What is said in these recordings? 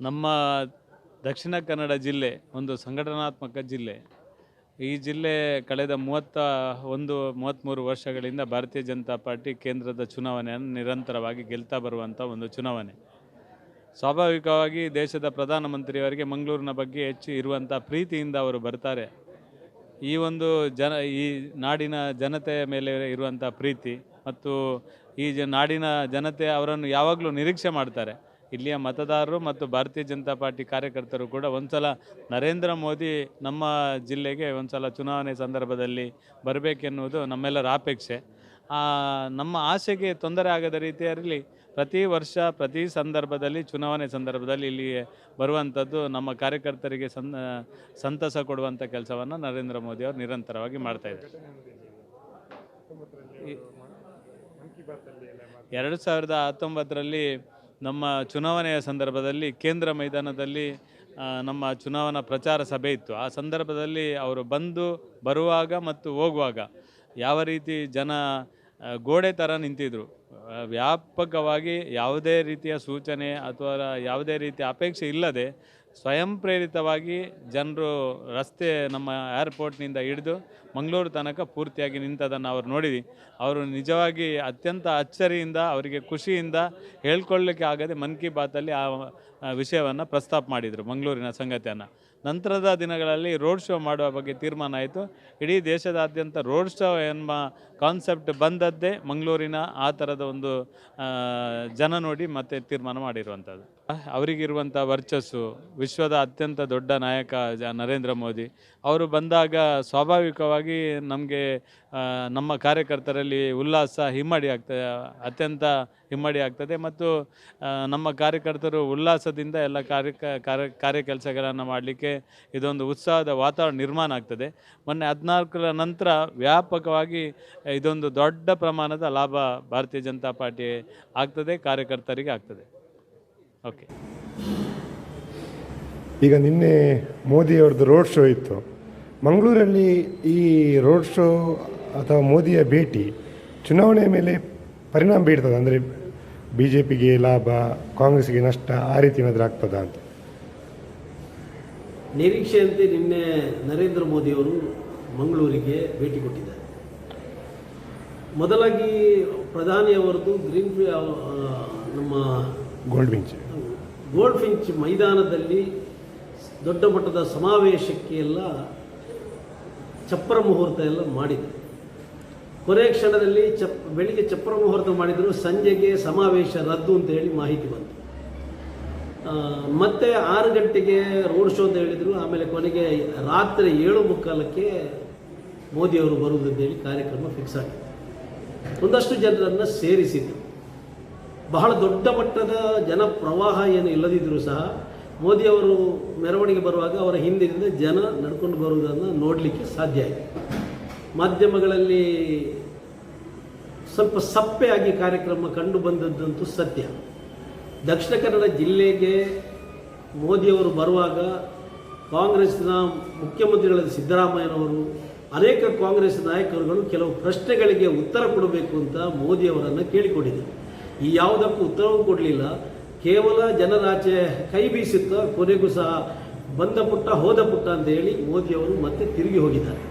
ನಮ್ಮ ದಕ್ಷಿಣ ಕನ್ನಡ ಜಿಲ್ಲೆ, ಒಂದು ಸಂಘಟನಾತ್ಮಕ ಜಿಲ್ಲೆ. ಈ ಜಿಲ್ಲೆ ಕಳೆದ ಮೂವತ್ತ, ಒಂದು ಮೂವತ್ತ್ಮೂರು ವರ್ಷಗಳಿಂದ ಭಾರತೀಯ ಜನತಾ ಪಾರ್ಟಿ ಕೇಂದ್ರದ ಚುನಾವಣೆಯನ್ನು ನಿರಂತರವಾಗಿ ಗೆಲ್ತಾ ಬರುವಂಥ ಒಂದು ಚುನಾವಣೆ. ಸ್ವಾಭಾವಿಕವಾಗಿ ದೇಶದ ಪ್ರಧಾನಮಂತ್ರಿಯವರಿಗೆ ಮಂಗಳೂರಿನ ಬಗ್ಗೆ ಹೆಚ್ಚು ಇರುವಂಥ ಪ್ರೀತಿಯಿಂದ ಅವರು ಬರ್ತಾರೆ. ಈ ಒಂದು ಜನ, ಈ ನಾಡಿನ ಜನತೆಯ ಮೇಲೆ ಇರುವಂಥ ಪ್ರೀತಿ ಮತ್ತು ಈ ಜ, ನಾಡಿನ ಜನತೆ ಅವರನ್ನು ಯಾವಾಗಲೂ ನಿರೀಕ್ಷೆ ಮಾಡ್ತಾರೆ. ಇಲ್ಲಿಯ ಮತದಾರರು ಮತ್ತು ಭಾರತೀಯ ಜನತಾ ಪಾರ್ಟಿ ಕಾರ್ಯಕರ್ತರು ಕೂಡ ಒಂದ್ಸಲ ನರೇಂದ್ರ ಮೋದಿ ನಮ್ಮ ಜಿಲ್ಲೆಗೆ ಒಂದ್ಸಲ ಚುನಾವಣೆ ಸಂದರ್ಭದಲ್ಲಿ ಬರಬೇಕೆನ್ನುವುದು ನಮ್ಮೆಲ್ಲರ ಅಪೇಕ್ಷೆ ನಮ್ಮ ಆಸೆಗೆ ತೊಂದರೆ ಆಗದ ರೀತಿಯಲ್ಲಿ ಪ್ರತಿ ವರ್ಷ, ಪ್ರತಿ ಸಂದರ್ಭದಲ್ಲಿ, ಚುನಾವಣೆ ಸಂದರ್ಭದಲ್ಲಿ ಇಲ್ಲಿ ಬರುವಂಥದ್ದು ನಮ್ಮ ಕಾರ್ಯಕರ್ತರಿಗೆ ಸಂ ಸಂತಸ ಕೊಡುವಂಥ ಕೆಲಸವನ್ನು ನರೇಂದ್ರ ಮೋದಿ ಅವರು ನಿರಂತರವಾಗಿ ಮಾಡ್ತಾ ಇದ್ದಾರೆ. ಎರಡು ಸಾವಿರದ ಹತ್ತೊಂಬತ್ತರಲ್ಲಿ ನಮ್ಮ ಚುನಾವಣೆಯ ಸಂದರ್ಭದಲ್ಲಿ ಕೇಂದ್ರ ಮೈದಾನದಲ್ಲಿ ನಮ್ಮ ಚುನಾವಣಾ ಪ್ರಚಾರ ಸಭೆ ಇತ್ತು. ಆ ಸಂದರ್ಭದಲ್ಲಿ ಅವರು ಬಂದು, ಬರುವಾಗ ಮತ್ತು ಹೋಗುವಾಗ ಯಾವ ರೀತಿ ಜನ ಗೋಡೆ ಥರ ನಿಂತಿದ್ದರು ವ್ಯಾಪಕವಾಗಿ ಯಾವುದೇ ರೀತಿಯ ಸೂಚನೆ ಅಥವಾ ಯಾವುದೇ ರೀತಿಯ ಅಪೇಕ್ಷೆ ಇಲ್ಲದೆ ಸ್ವಯಂ ಪ್ರೇರಿತವಾಗಿ ಜನರು ರಸ್ತೆ ನಮ್ಮ ಏರ್ಪೋರ್ಟ್ನಿಂದ ಹಿಡಿದು ಮಂಗಳೂರು ತನಕ ಪೂರ್ತಿಯಾಗಿ ನಿಂತದನ್ನು ಅವರು ನೋಡಿದ್ವಿ. ಅವರು ನಿಜವಾಗಿ ಅತ್ಯಂತ ಅಚ್ಚರಿಯಿಂದ, ಅವರಿಗೆ ಖುಷಿಯಿಂದ ಹೇಳ್ಕೊಳ್ಳಿಕ್ಕೆ ಆಗದೆ ಮನ್ ಕಿ ಬಾತಲ್ಲಿ ಆ ವಿಷಯವನ್ನು ಪ್ರಸ್ತಾಪ ಮಾಡಿದರು ಮಂಗಳೂರಿನ ಸಂಗತಿಯನ್ನು. ನಂತರದ ದಿನಗಳಲ್ಲಿ ರೋಡ್ ಶೋ ಮಾಡುವ ಬಗ್ಗೆ ತೀರ್ಮಾನ ಆಯಿತು. ಇಡೀ ದೇಶದಾದ್ಯಂತ ರೋಡ್ ಶೋ ಎಂಬ ಕಾನ್ಸೆಪ್ಟ್ ಬಂದದ್ದೇ ಮಂಗಳೂರಿನ ಆ ಥರದ ಒಂದು ಜನ ನೋಡಿ ಮತ್ತೆ ತೀರ್ಮಾನ ಮಾಡಿರುವಂಥದ್ದು. ಅವರಿಗಿರುವಂಥ ವರ್ಚಸ್ಸು, ವಿಶ್ವದ ಅತ್ಯಂತ ದೊಡ್ಡ ನಾಯಕ ನರೇಂದ್ರ ಮೋದಿ, ಅವರು ಬಂದಾಗ ಸ್ವಾಭಾವಿಕವಾಗಿ ನಮಗೆ ನಮ್ಮ ಕಾರ್ಯಕರ್ತರಲ್ಲಿ ಉಲ್ಲಾಸ, ಹಿಮ್ಮಡಿ ಆಗ್ತದೆ ಅತ್ಯಂತ ಹಿಮ್ಮಡಿ ಆಗ್ತದೆ ಮತ್ತು ನಮ್ಮ ಕಾರ್ಯಕರ್ತರು ಉಲ್ಲಾಸದಿಂದ ಎಲ್ಲ ಕಾರ್ಯ ಕಾರ್ಯ ಕಾರ್ಯ ಕೆಲಸಗಳನ್ನು ಮಾಡಲಿಕ್ಕೆ ಇದೊಂದು ಉತ್ಸಾಹದ ವಾತಾವರಣ ನಿರ್ಮಾಣ ಆಗ್ತದೆ. ಮೊನ್ನೆ ಹದಿನಾಲ್ಕರ ನಂತರ ವ್ಯಾಪಕವಾಗಿ ಇದೊಂದು ದೊಡ್ಡ ಪ್ರಮಾಣದ ಲಾಭ ಭಾರತೀಯ ಜನತಾ ಪಾರ್ಟಿ ಆಗ್ತದೆ, ಕಾರ್ಯಕರ್ತರಿಗೆ ಆಗ್ತದೆ. ಓಕೆ ಈಗ ನಿನ್ನೆ ಮೋದಿಯವ್ರದ್ದು ರೋಡ್ ಶೋ ಇತ್ತು. ಮಂಗಳೂರಲ್ಲಿ ಈ ರೋಡ್ ಶೋ ಅಥವಾ ಮೋದಿಯ ಭೇಟಿ ಚುನಾವಣೆಯ ಮೇಲೆ ಪರಿಣಾಮ ಬೀರ್ತದೆ. ಅಂದರೆ ಬಿ ಜೆ ಪಿಗೆ ಲಾಭ ಕಾಂಗ್ರೆಸ್ಗೆ ನಷ್ಟ ಆ ರೀತಿ ಏನಾದರೂ ಆಗ್ತದಾ ಅಂತ. ನಿರೀಕ್ಷೆಯಂತೆ ನಿನ್ನೆ ನರೇಂದ್ರ ಮೋದಿಯವರು ಮಂಗಳೂರಿಗೆ ಭೇಟಿ ಕೊಟ್ಟಿದ್ದಾರೆ. ಮೊದಲಾಗಿ ಪ್ರಧಾನಿಯವರದ್ದು ಗ್ರೀನ್ ನಮ್ಮ ಗೋಲ್ಡ್ ಫಿಂಚ್ ಗೋಲ್ಡ್ ಫಿಂಚ್ ಮೈದಾನದಲ್ಲಿ ದೊಡ್ಡ ಮಟ್ಟದ ಸಮಾವೇಶಕ್ಕೆ ಎಲ್ಲ ಚಪ್ಪರ ಮುಹೂರ್ತ ಎಲ್ಲ ಮಾಡಿದೆ ಕೊನೆಯ ಕ್ಷಣದಲ್ಲಿ ಚಪ್ ಬೆಳಿಗ್ಗೆ ಚಪ್ಪರ ಮುಹೂರ್ತ ಮಾಡಿದರು ಸಂಜೆಗೆ ಸಮಾವೇಶ ರದ್ದು ಅಂತ ಹೇಳಿ ಮಾಹಿತಿ ಬಂತು. ಮತ್ತೆ ಆರು ಗಂಟೆಗೆ ರೋಡ್ ಶೋ ಅಂತ ಹೇಳಿದರು. ಆಮೇಲೆ ಕೊನೆಗೆ ರಾತ್ರಿ ಏಳು ಮುಕ್ಕಾಲಕ್ಕೆ ಮೋದಿಯವರು ಬರುವುದು ಅಂತೇಳಿ ಕಾರ್ಯಕ್ರಮ ಫಿಕ್ಸ್ ಆಗಿದೆ. ಒಂದಷ್ಟು ಜನರನ್ನು ಸೇರಿಸಿದ್ರು. ಬಹಳ ದೊಡ್ಡ ಮಟ್ಟದ ಜನ ಪ್ರವಾಹ ಏನು ಇಲ್ಲದಿದ್ದರೂ ಸಹ ಮೋದಿಯವರು ಮೆರವಣಿಗೆ ಬರುವಾಗ ಅವರ ಹಿಂದಿನಿಂದ ಜನ ನಡ್ಕೊಂಡು ಬರುವುದನ್ನು ನೋಡಲಿಕ್ಕೆ ಸಾಧ್ಯ ಆಯಿತು. ಮಾಧ್ಯಮಗಳಲ್ಲಿ ಸ್ವಲ್ಪ ಸಪ್ಪೆಯಾಗಿ ಕಾರ್ಯಕ್ರಮ ಕಂಡು ಬಂದದ್ದಂತೂ ಸತ್ಯ. ದಕ್ಷಿಣ ಕನ್ನಡ ಜಿಲ್ಲೆಗೆ ಮೋದಿಯವರು ಬರುವಾಗ ಕಾಂಗ್ರೆಸ್ನ ಮುಖ್ಯಮಂತ್ರಿಗಳಾದ ಸಿದ್ದರಾಮಯ್ಯನವರು, ಅನೇಕ ಕಾಂಗ್ರೆಸ್ ನಾಯಕರುಗಳು ಕೆಲವು ಪ್ರಶ್ನೆಗಳಿಗೆ ಉತ್ತರ ಕೊಡಬೇಕು ಅಂತ ಮೋದಿಯವರನ್ನು ಕೇಳಿಕೊಂಡಿದ್ದರು. ಈ ಯಾವುದಕ್ಕೂ ಉತ್ತರವೂ ಕೊಡಲಿಲ್ಲ. ಕೇವಲ ಜನರಾಚೆ ಕೈ ಬೀಸುತ್ತಾ ಕೊನೆಗೂ ಸಹ ಬಂದ ಪುಟ್ಟ ಹೋದ ಪುಟ್ಟ ಅಂತ ಹೇಳಿ ಮೋದಿಯವರು ಮತ್ತೆ ತಿರುಗಿ ಹೋಗಿದ್ದಾರೆ.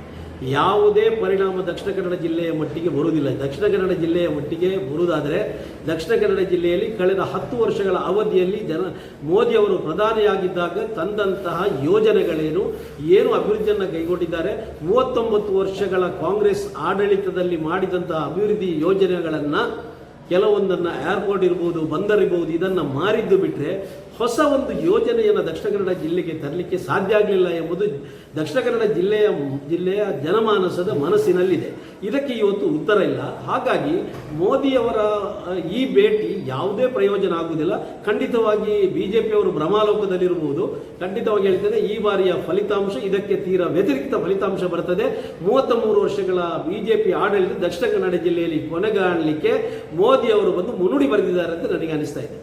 ಯಾವುದೇ ಪರಿಣಾಮ ದಕ್ಷಿಣ ಕನ್ನಡ ಜಿಲ್ಲೆಯ ಮಟ್ಟಿಗೆ ಬರುವುದಿಲ್ಲ. ದಕ್ಷಿಣ ಕನ್ನಡ ಜಿಲ್ಲೆಯ ಮಟ್ಟಿಗೆ ಬರುವುದಾದರೆ, ದಕ್ಷಿಣ ಕನ್ನಡ ಜಿಲ್ಲೆಯಲ್ಲಿ ಕಳೆದ ಹತ್ತು ವರ್ಷಗಳ ಅವಧಿಯಲ್ಲಿ ಜನ ಮೋದಿಯವರು ಪ್ರಧಾನಿಯಾಗಿದ್ದಾಗ ತಂದಂತಹ ಯೋಜನೆಗಳೇನು, ಏನು ಅಭಿವೃದ್ಧಿಯನ್ನು ಕೈಗೊಂಡಿದ್ದಾರೆ, ಮೂವತ್ತೊಂಬತ್ತು ವರ್ಷಗಳ ಕಾಂಗ್ರೆಸ್ ಆಡಳಿತದಲ್ಲಿ ಮಾಡಿದಂತಹ ಅಭಿವೃದ್ಧಿ ಯೋಜನೆಗಳನ್ನು ಕೆಲವೊಂದನ್ನು ಏರ್ಪೋರ್ಟ್ ಇರ್ಬೋದು ಬಂದರ್ ಇರ್ಬೋದು ಇದನ್ನು ಮಾರಿದ್ದು ಬಿಟ್ಟರೆ ಹೊಸ ಒಂದು ಯೋಜನೆಯನ್ನು ದಕ್ಷಿಣ ಕನ್ನಡ ಜಿಲ್ಲೆಗೆ ತರಲಿಕ್ಕೆ ಸಾಧ್ಯ ಆಗಲಿಲ್ಲ ಎಂಬುದು ದಕ್ಷಿಣ ಕನ್ನಡ ಜಿಲ್ಲೆಯ ಜಿಲ್ಲೆಯ ಜನಮಾನಸದ ಮನಸ್ಸಿನಲ್ಲಿದೆ. ಇದಕ್ಕೆ ಇವತ್ತು ಉತ್ತರ ಇಲ್ಲ. ಹಾಗಾಗಿ ಮೋದಿಯವರ ಈ ಭೇಟಿ ಯಾವುದೇ ಪ್ರಯೋಜನ ಆಗುವುದಿಲ್ಲ. ಖಂಡಿತವಾಗಿ ಬಿ ಜೆ ಪಿಯವರು ಭ್ರಮಾಲೋಕದಲ್ಲಿರಬಹುದು. ಖಂಡಿತವಾಗಿ ಹೇಳ್ತೇನೆ, ಈ ಬಾರಿಯ ಫಲಿತಾಂಶ, ಇದಕ್ಕೆ ತೀರಾ ವ್ಯತಿರಿಕ್ತ ಫಲಿತಾಂಶ ಬರ್ತದೆ. ಮೂವತ್ತ ಮೂರು ವರ್ಷಗಳ ಬಿ ಜೆ ಪಿ ಆಡಳಿತ ದಕ್ಷಿಣ ಕನ್ನಡ ಜಿಲ್ಲೆಯಲ್ಲಿ ಕೊನೆಗಾಣಲಿಕ್ಕೆ ಮೋದಿಯವರು ಬಂದು ಮುನ್ನುಡಿ ಬರೆದಿದ್ದಾರೆ ಅಂತ ನನಗೆ ಅನಿಸ್ತಾ ಇದೆ.